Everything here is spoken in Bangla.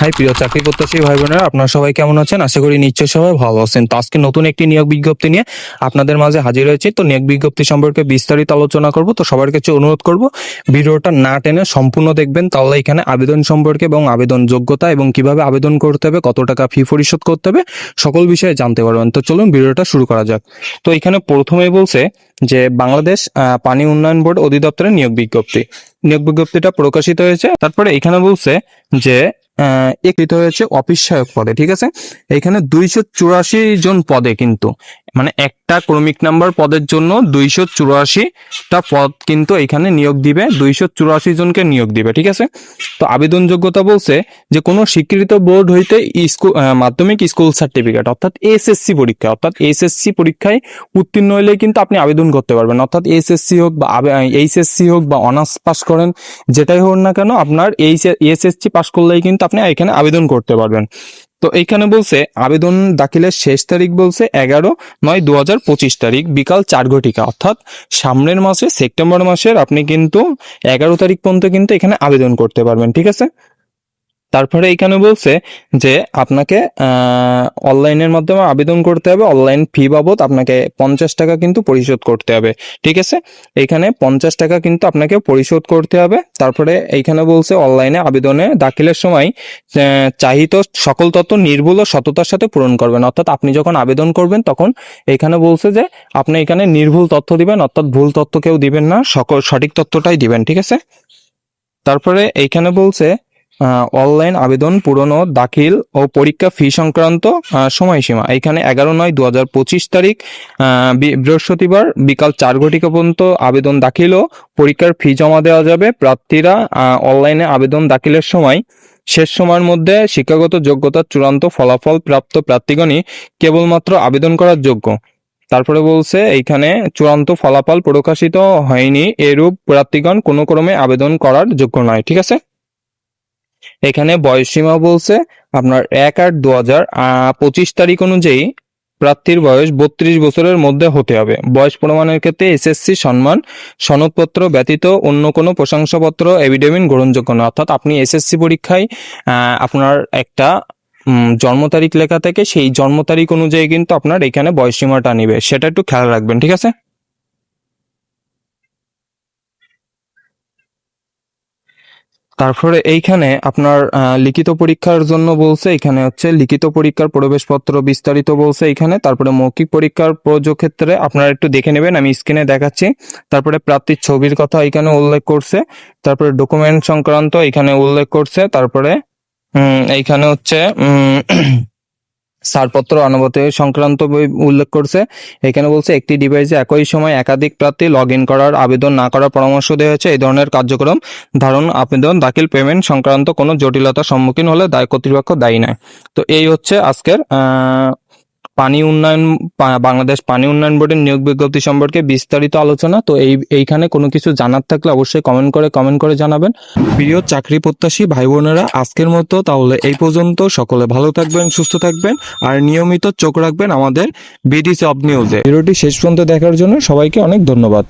হাই, প্রিয় চাকরি প্রত্যাশী ভাই বোনেরা, আপনারা সবাই কেমন আছেন? আশা করি নিশ্চয় সবাই ভালো আছেন। তো আজকে নতুন একটি নিয়োগ বিজ্ঞপ্তি নিয়ে আপনাদের মাঝে হাজির হয়েছি। তো নিয়োগ বিজ্ঞপ্তি সম্পর্কে বিস্তারিত আলোচনা করব। তো সবার কাছে অনুরোধ করব, ভিডিওটা না টেনে সম্পূর্ণ দেখবেন। তাহলে এখানে আবেদন সম্পর্কে এবং আবেদন যোগ্যতা এবং কীভাবে আবেদন করতে হবে, কত টাকা ফি পরিশোধ করতে হবে, সকল বিষয়ে জানতে পারবেন। তো চলুন ভিডিওটা শুরু করা যাক। তো এখানে প্রথমেই বলছে যে বাংলাদেশ পানি উন্নয়ন বোর্ড অধিদপ্তরের নিয়োগ বিজ্ঞপ্তি। নিয়োগ বিজ্ঞপ্তিটা প্রকাশিত হয়েছে। তারপরে এখানে বলছে যে একৃত হয়েছে অফিস সহায়ক পদে ঠিক আছে? এখানে দুইশো চুরাশি জন পদে কিন্তু মানে একটা ক্রমিক নাম্বার পদের জন্য দুইশো চুরাশিটা পদ কিন্তু এখানে নিয়োগ দিবে, দুইশো চুরাশি জনকে নিয়োগ দিবে, ঠিক আছে? তো আবেদন যোগ্যতা বলছে যে কোনো স্বীকৃত বোর্ড হইতে স্কুল মাধ্যমিক স্কুল সার্টিফিকেট, অর্থাৎ এসএসসি পরীক্ষা, অর্থাৎ এসএসসি পরীক্ষায় উত্তীর্ণ হলে কিন্তু আপনি আবেদন করতে পারবেন। অর্থাৎ এসএসসি হোক বা এইচএসসি হোক বা অনার্স পাস করেন, যেটাই হোক না কেন, আপনার এই এসএসসি পাস করলেই কিন্তু আপনি এখানে আবেদন করতে পারবেন। তো এইখানে বলছে, আবেদন দাখিলের শেষ তারিখ বলছে এগারো নয় দু হাজার পঁচিশ তারিখ, বিকাল চার ঘটিকা। অর্থাৎ সামনের মাসে, সেপ্টেম্বর মাসের আপনি কিন্তু এগারো তারিখ পর্যন্ত কিন্তু এখানে আবেদন করতে পারবেন, ঠিক আছে? তারপরে এখানে বলছে যে আপনাকে অনলাইনের মাধ্যমে আবেদন করতে হবে। অনলাইন ফি বাবদ আপনাকে পঞ্চাশ টাকা কিন্তু পরিশোধ করতে হবে। ঠিক আছে? এখানে পঞ্চাশ টাকা কিন্তু আপনাকে পরিশোধ করতে হবে। তারপরে এইখানে বলছে অনলাইনে আবেদনে দাখিলের সময় চাহিত সকল তথ্য নির্ভুল ও সততার সাথে পূরণ করবেন। অর্থাৎ আপনি যখন আবেদন করবেন, তখন এখানে বলছে যে আপনি এখানে নির্ভুল তথ্য দিবেন, অর্থাৎ ভুল তথ্য কেউ দিবেন না, সকল সঠিক তথ্যটাই দিবেন। ঠিক আছে? তারপরে এইখানে বলছে অনলাইন আবেদন পূরণ ও দাখিল ও পরীক্ষা ফি সংক্রান্ত সময়সীমা। এখানে এগারো নয় দু হাজার পঁচিশ তারিখ বৃহস্পতিবার বিকাল চার ঘটিকা পর্যন্ত আবেদন দাখিল ও পরীক্ষার ফি জমা দেওয়া যাবে। প্রার্থীরা অনলাইনে আবেদন দাখিলের সময় শেষ সময়ের মধ্যে শিক্ষাগত যোগ্যতার চূড়ান্ত ফলাফল প্রাপ্ত প্রার্থীগণই কেবলমাত্র আবেদন করার যোগ্য। তারপরে বলছে এইখানে চূড়ান্ত ফলাফল প্রকাশিত হয়নি, এরূপ প্রার্থীগণ কোনো ক্রমে আবেদন করার যোগ্য নয়। ঠিক আছে? এখানে বয়সসীমা বলছে আপনার এক আট দু হাজার পঁচিশ তারিখ অনুযায়ী প্রার্থীর বয়স বত্রিশ বছরের মধ্যে হতে হবে। বয়স প্রমাণের ক্ষেত্রে এসএসসি সম্মান, সনদপত্র ব্যতীত অন্য কোনো প্রশংসাপত্র এভিডেভিট গ্রহণযোগ্য না অর্থাৎ আপনি এসএসসি পরীক্ষায় আপনার একটা জন্ম তারিখ লেখা থেকে, সেই জন্ম তারিখ অনুযায়ী কিন্তু আপনার এখানে বয়সসীমাটা নিবে। সেটা একটু খেয়াল রাখবেন, ঠিক আছে? তারপরে এইখানে আপনার লিখিত পরীক্ষার জন্য বলছে, এখানে হচ্ছে লিখিত পরীক্ষার প্রবেশপত্র বিস্তারিত বলছে এখানে, তারপরে মৌখিক পরীক্ষার ক্ষেত্রে আপনারা একটু দেখে নেবেন, আমি স্ক্রিনে দেখাচ্ছি। তারপরে প্রাপ্তির ছবির কথা এখানে উল্লেখ করছে, তারপরে ডকুমেন্ট সংক্রান্ত এখানে উল্লেখ করছে, তারপরে এইখানে হচ্ছে ছাড়পত্র অনুমতি সংক্রান্ত বই উল্লেখ করছে। এখানে বলছে, একটি ডিভাইসে একই সময় একাধিক প্রার্থী লগ ইন করার আবেদন না করার পরামর্শ দেওয়া হয়েছে। এই ধরনের কার্যক্রম, ধারণ, আবেদন, দাখিল পেমেন্ট সংক্রান্ত কোনো জটিলতার সম্মুখীন হলে দায় কর্তৃপক্ষ দায়ী নয়। তো এই হচ্ছে আজকের পানি উন্নয়ন বাংলাদেশ পানি উন্নয়ন বোর্ডের নিয়োগ বিজ্ঞপ্তি সম্পর্কে বিস্তারিত আলোচনা। তো এই, এইখানে কোনো কিছু জানার থাকলে অবশ্যই কমেন্ট করে কমেন্ট করে জানাবেন। প্রিয় চাকরি প্রত্যাশী ভাই বোনেরা, আজকের মতো তাহলে এই পর্যন্ত। সকলে ভালো থাকবেন, সুস্থ থাকবেন, আর নিয়মিত চোখ রাখবেন আমাদের বিডি অব নিউজে ভিডিওটি শেষ পর্যন্ত দেখার জন্য সবাইকে অনেক ধন্যবাদ।